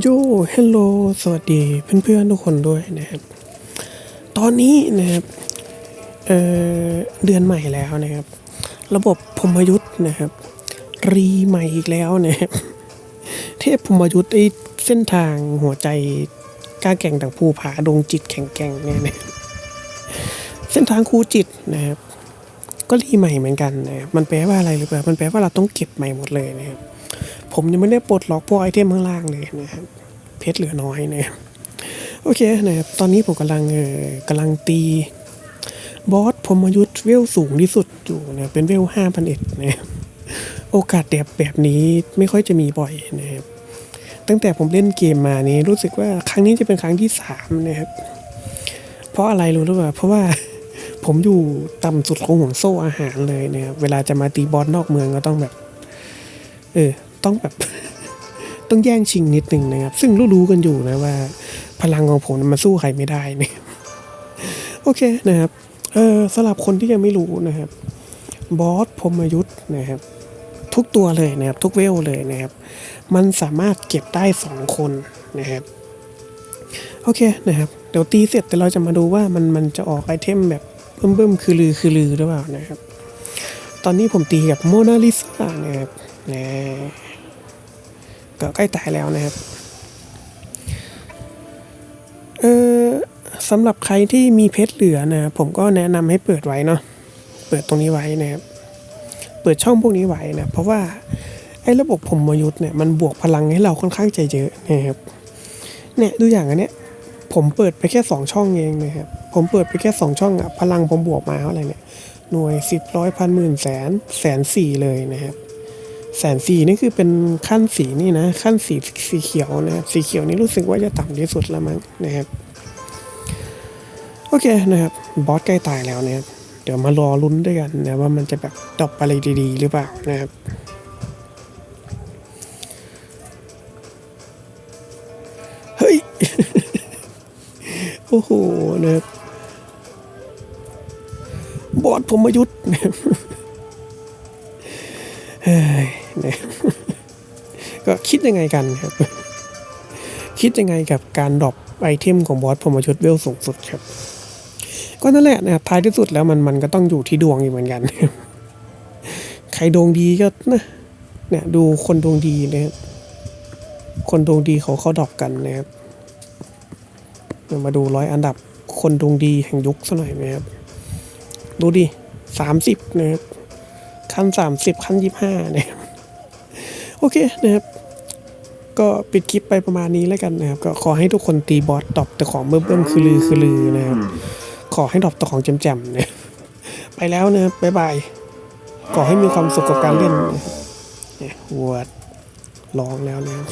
โยเฮลโลสวัสดีเพื่อนๆทุกคนด้วยนะครับ ตอนนี้นะครับเเดือนใหม่แล้วนะครับ ระบบพมยุทธ์นะครับ รีใหม่อีกแล้วนะครับ เทพพมยุทธ์ไอเส้นทางหัวใจกล้าแก่งต่างภูผาดงจิตแข่งแก่งเนี่ยนะเส้นทางครูจิตนะครับ ก็รีใหม่เหมือนกันนะครับมันแปลว่าอะไรหรือเปล่ามันแปลว่าเราต้องเก็บใหม่หมดเลยนะครับ ผมยังไม่ได้ปลดล็อกพวกไอเทมข้างล่างเลยนะครับเพชรเหลือน้อยนะครับโอเคนะครับตอนนี้ผมกำลังเออกำลังตีบอสพมยุทธ์เวลสูงที่สุดอยู่นะเป็นเวลห้าพันเอ็ดนะครับโอกาสแบบแบบนี้ไม่ค่อยจะมีบ่อยนะครับตั้งแต่ผมเล่นเกมมานี้รู้สึกว่าครั้งนี้จะเป็นครั้งที่สามนะครับเพราะอะไรรู้หรือเปล่าเพราะว่าผมอยู่ต่ำสุดของห่วงโซ่อาหารเลยนะครับเวลาจะมาตีบอสนอกเมืองก็ต้องแบบ เออ ต้องแบบต้องแย่งชิงนิดนึงนะครับ ซึ่งรู้ๆกันอยู่นะว่า พลังของผมมันสู้ใครไม่ได้นะโอเคนะครับเออสำหรับคนที่ยังไม่รู้นะครับ บอสพรมยุทธ์นะครับ ทุกตัวเลยนะครับ ทุกเวลเลยนะครับ มันสามารถเก็บได้สองคนนะครับโอเคนะครับ เดี๋ยวตีเสร็จแต่เราจะมาดูว่ามันมันจะออกไอเทมแบบเบิ่มๆคือลือคือลือหรือเปล่านะครับ ตอนนี้ผมตีกับโมนาลิซานะครับนะ ก็ใกล้ตายแล้วนะครับเออสำหรับใครที่มีเพชรเหลือนะผมก็แนะนำให้เปิดไว้เนาะเปิดตรงนี้ไว้นะครับ เปิดช่องพวกนี้ไว้นะเพราะว่าไอ้ระบบผมมยุทธ์เนี่ยมันบวกพลังให้เราค่อนข้างใจเยอะนะครับเนี่ยดูอย่างอันเนี้ยผมเปิดไปแค่สองช่องเองนะครับผมเปิดไปแค่สองช่องอะพลังผมบวกมาเท่าไหร่เนี่ยหน่วยสิบร้อยพันหมื่นแสนแสนสี่เลยนะครับ แสนสี่นี่คือเป็นขั้นสีนี่นะขั้นสีสีเขียวนะครับสีเขียวนี่รู้สึกว่าจะต่ำที่สุดแล้วมั้งนะครับโอเคนะครับบอสใกล้ตายแล้วนะครับเดี๋ยวมารอลุ้นด้วยกันนะว่ามันจะแบบดรอปอะไรดีๆ หรือเปล่านะครับเฮ้ยโอ้โหนะครับบอสผมมายุทธ์นะครับ เฮ้ยนะก็คิดยังไงกันครับ คิดยังไงกับการดรอปไอเทมของบอสผมมาชุดเวลสูงสุดครับ ก็นั่นแหละนะครับท้ายที่สุดแล้วมันมันก็ต้องอยู่ที่ดวงอยู่เหมือนกัน ใครดวงดีก็นะเนี่ยดูคนดวงดีนะครับคนดวงดีเขาเข้าดรอปกันนะครับมาดูร้อยอันดับคนดวงดีแห่งยุคสักหน่อยนะครับ ดูดิสามสิบนะครับ ขั้นสามสิบขั้นยี่ห้านะครับโอเคนะครับก็ปิดคลิปไปประมาณนี้แล้วกันนะครับ ก็ขอให้ทุกคนตีบอสดรอปแต่ของเบิ่มๆคือลือคือลือนะครับ ขอให้ดรอปแต่ของแจ่มๆนะไปแล้วนะครับบ๊ายบายขอให้มีความสุขกับการเล่นนะครับเนี่ยวัวร้องแล้วนะครับ